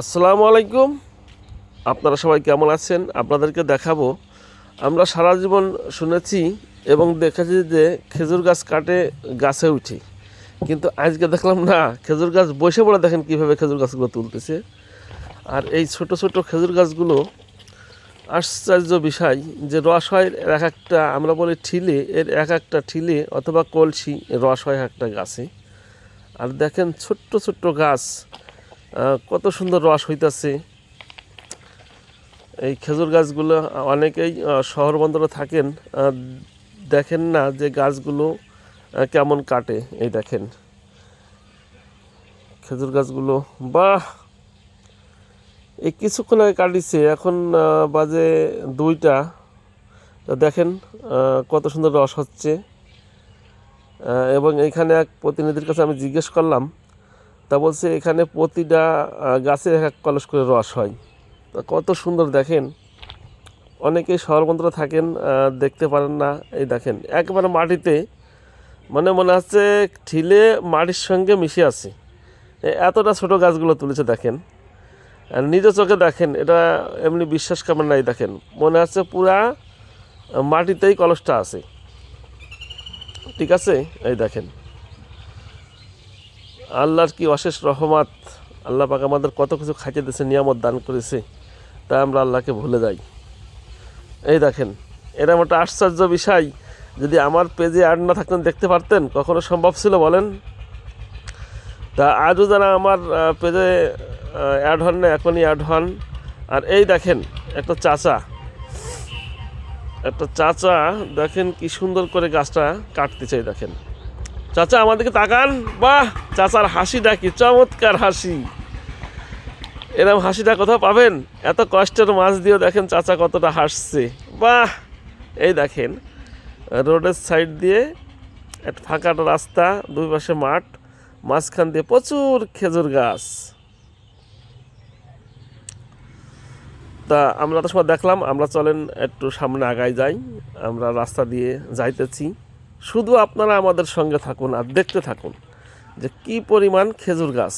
আসসালামু আলাইকুম। আপনারা সবাই কেমন আছেন? আপনাদেরকে দেখাবো। আমরা সারা জীবন শুনেছি এবং দেখেছি যে খেজুর গাছ কাটে, গাছে উঠি। কিন্তু আজকে দেখলাম না, খেজুর গাছ বসে পড়ে দেখেন কীভাবে খেজুর গাছগুলো তুলতেছে। আর এই ছোট ছোট খেজুর গাছগুলো আশ্চর্য বিষয় যে রস হয় এক একটা, আমরা বলি ঠিলে, এর এক একটা ঠিলে অথবা কলসি, রস হয় একটা গাছে। আর দেখেন ছোট্ট ছোট্ট গাছ কত সুন্দর রস হইতাছে। এই খেজুর গাছগুলো, অনেকেই শহর বন্দরে থাকেন দেখেন না যে গাছগুলো কেমন কাটে, এই দেখেন। খেজুর গাছগুলো, বাহ! এই কিছুক্ষণ আগে কাটিছে, এখন বাজে দুইটা। দেখেন কত সুন্দর রস হচ্ছে। এবং এখানে এক প্রতিনিধির কাছে আমি জিজ্ঞেস করলাম তা বলছে এখানে প্রতিটা আহ, গাছে এক এক কলস করে রস হয়। তা কত সুন্দর দেখেন। অনেকেই শহরবন্দরে থাকেন দেখতে পারেন না। এই দেখেন একেবারে মাটিতে মানে মনে হচ্ছে ঠিলে মাটির সঙ্গে মিশে আছে। এতটা ছোট গাছগুলো তুলেছে দেখেন। আর নিজ চোখে দেখেন এটা এমনি বিশ্বাস কেমন নাই দেখেন। মনে হচ্ছে পুরা মাটিতেই কলসটা আছে। ঠিক আছে? এই দেখেন। আল্লাহর কি অশেষ রহমত? আল্লাহ পাক আমাদের কত কিছু খাইতে দিয়েছে, নিয়ামত দান করেছে তাই আমরা আল্লাহকে ভুলে যাই। এই দেখেন এরকম একটা আশ্চর্য বিষয়। যদি আমার পেজে অ্যাড না থাকতেন, দেখতে পারতেন, কখনো সম্ভব ছিল বলেন? তা আজও যারা আমার পেজে অ্যাড হন না, এখনই অ্যাড হন। আর এই দেখেন, একটা চাচা। একটা চাচা, দেখেন কি সুন্দর করে গাছটা কাটতে চাই দেখেন। চাচা, আমাদেরকে তাকান। বাহ, চাচার হাসিটা কি? চমৎকার হাসি। এরকম হাসিটা কোথাও পাবেন? এত কষ্টের মাছ দিয়েও দেখেন চাচা কতটা হাসছে। বাহ, এই দেখেন, রোডের সাইড দিয়ে একটা ফাঁকা রাস্তা, দুই পাশে মাঠ, মাঝখান দিয়ে প্রচুর খেজুর গাছ। তা আমরা তো সময় দেখলাম, আমরা চলেন একটু সামনে আগায় যাই। আমরা রাস্তা দিয়ে যাইতেছি। শুধু আপনারা আমাদের সঙ্গে থাকুন আর দেখতে থাকুন যে কি পরিমাণ খেজুর গাছ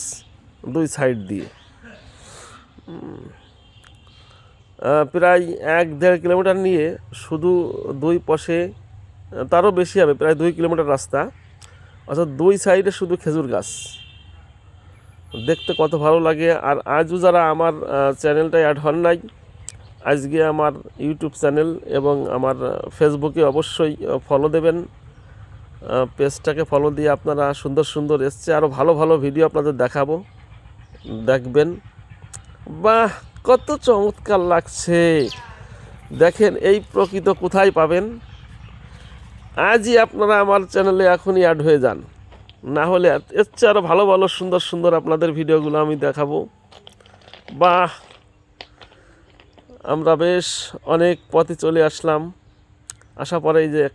দুই সাইড দিয়ে। প্রায় এক দেড় কিলোমিটার নিয়ে শুধু দুই পাশে তারও বেশি হবে প্রায় দুই কিলোমিটার রাস্তা। অর্থাৎ দুই সাইডে শুধু খেজুর গাছ। দেখতে কত ভালো লাগে। আর আজও যারা আমার আহ, চ্যানেলটায় অ্যাড হন নাই আজকে আমার ইউটিউব চ্যানেল এবং আমার ফেসবুকে অবশ্যই ফলো দেবেন। পেজটাকে ফলো দিয়ে আপনারা সুন্দর সুন্দর এসছে। আরও ভালো ভালো ভিডিও আপনাদের দেখাবো। দেখবেন। বাহ, কত চমৎকার লাগছে। দেখেন, এই প্রকৃত কোথায় পাবেন? আজই আপনারা আমার চ্যানেলে এখনই অ্যাড হয়ে যান। না হলে এর- চেয়ে আরও ভালো ভালো সুন্দর সুন্দর আপনাদের ভিডিওগুলো আমি দেখাবো। বাহ, আমরা বেশ অনেক পথে চলে আসলাম। আসার পরে যে